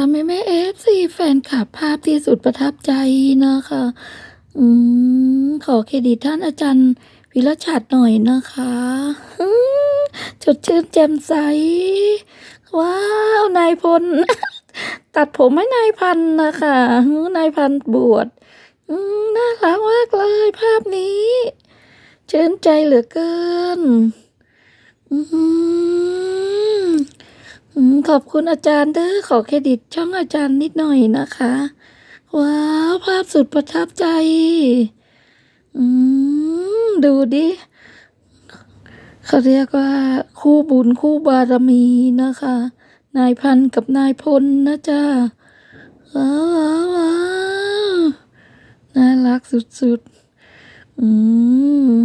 ทำไมแม่เอฟซีแฟนคลับภาพที่สุดประทับใจนะคะ อืม ขอเครดิตท่านอาจารย์วิรชัดหน่อยนะคะจดชื่นแจ่มใส ว้าว นายพล ตัดผมให้นายพันธ์นะคะนายพันธ์บวชน่ารักมากเลยภาพนี้ชื่นใจเหลือเกิน อืม ขอบคุณอาจารย์เด้อขอเครดิตช่องอาจารย์นิดหน่อยนะคะ ว้าวภาพสุดประทับใจ อืมดูดิเขาเรียกว่าคู่บุญคู่บารมีนะคะ นายพันกับนายพลนะจ๊ะว้าวว้าวน่ารักสุดๆ อืม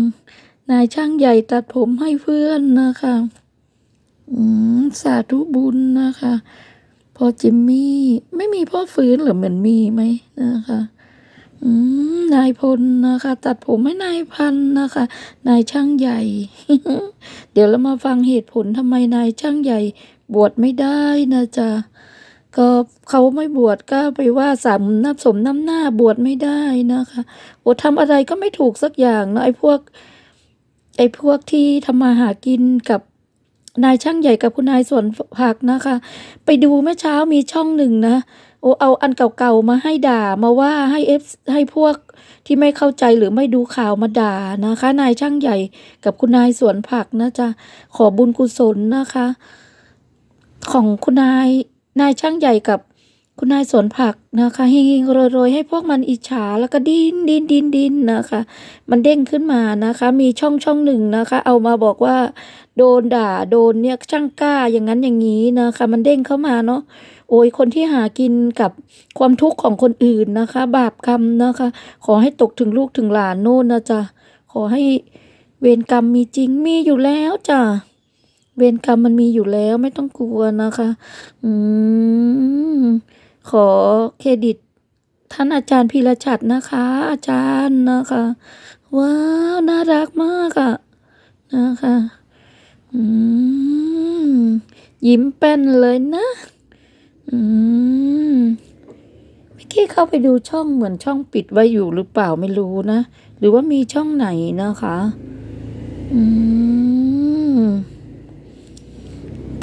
นายช่างใหญ่ตัดผมให้เพื่อนนะคะ อืมสาธุบุญนะคะพ่อจิมมี่ ไม่มีพ่อฟื้นหรือเหมือนมีไหมนะคะ อืมนายพลนะคะ ตัดผมให้นายพันนะคะ นายช่างใหญ่ เดี๋ยวเรามาฟังเหตุผลทำไมนายช่างใหญ่บวชไม่ได้นะจ๊ะก็เขาไม่บวชก็ไปว่าสามนับสมน้ำหน้าบวชไม่ได้นะคะโอ้ทำอะไรก็ไม่ถูกสักอย่างนะไอ้พวก ไอ้พวกที่ทำมาหากินกับ นายช่างใหญ่กับคุณนายสวนผักนะคะ ไปดูเมื่อเช้ามีช่องหนึ่งนะ โอ้เอาอันเก่าๆมาให้ด่ามาว่าให้เอฟให้พวกที่ไม่เข้าใจหรือไม่ดูข่าวมาด่านะคะ นายช่างใหญ่กับคุณนายสวนผักนะจ๊ะขอบุญกุศลนะคะ ของคุณนายนายช่างใหญ่กับ คุณนายสวนผักนะคะเฮงๆโรยๆให้พวกมันอิจฉาแล้วก็ดินดินดินดินนะคะ มันเด้งขึ้นมานะคะ มีช่องช่องหนึ่งนะคะ เอามาบอกว่า โดนด่าโดนเนี่ยช่างกล้าอย่างนั้นอย่างนี้นะคะ มันเด้งเข้ามาเนาะโอ้ยคนที่หากินกับความทุกข์ของคนอื่นนะคะ บาปกรรมนะคะ ขอให้ตกถึงลูกถึงหลานโน่นนะจ๊ะขอให้เวรกรรมมีจริงมีอยู่แล้วจ้ะเวรกรรมมันมีอยู่แล้วไม่ต้องกลัวนะคะ อืม ขอเครดิต ท่านอาจารย์พีรชัดนะคะ อาจารย์นะคะ ว้าว น่ารักมากอะนะคะอืมยิ้มแป้นเลยนะอืมเมื่อกี้เข้าไปดูช่องเหมือนช่องปิดไว้อยู่หรือเปล่าไม่รู้นะ หรือว่ามีช่องไหนนะคะ อืม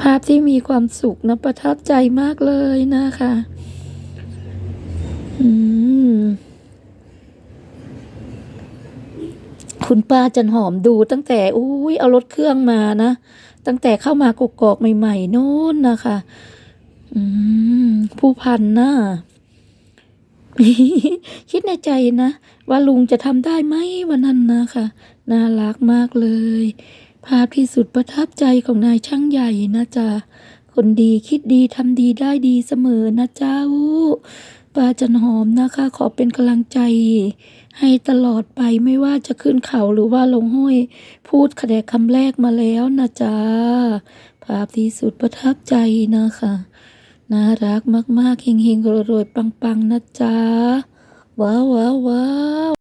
ภาพที่มีความสุขนะประทับใจมากเลยนะคะ คุณป้าจันหอมดูตั้งแต่อุ้ยเอารถเครื่องมานะ ตั้งแต่เข้ามากกอกใหม่ๆโน่นนะคะ อืม ผู้พันนะคิดในใจนะ ว่าลุงจะทำได้ไหมวันนั้นนะคะ น่ารักมากเลย ภาพที่สุดประทับใจของนายช่างใหญ่นะจ๊ะ คนดีคิดดีทำดีได้ดีเสมอนะเจ้า ป้าจันหอมนะคะ ขอเป็นกำลังใจ ให้ตลอดไปไม่ว่าจะขึ้นเขาหรือว่าลงห้วยพูดขแดกคำแรกมาแล้วนะจ๊ะภาพที่สุดประทับใจนะคะน่ารักมากๆเฮงๆรวยๆปังๆนะจ๊ะว้าวว้าวว้าว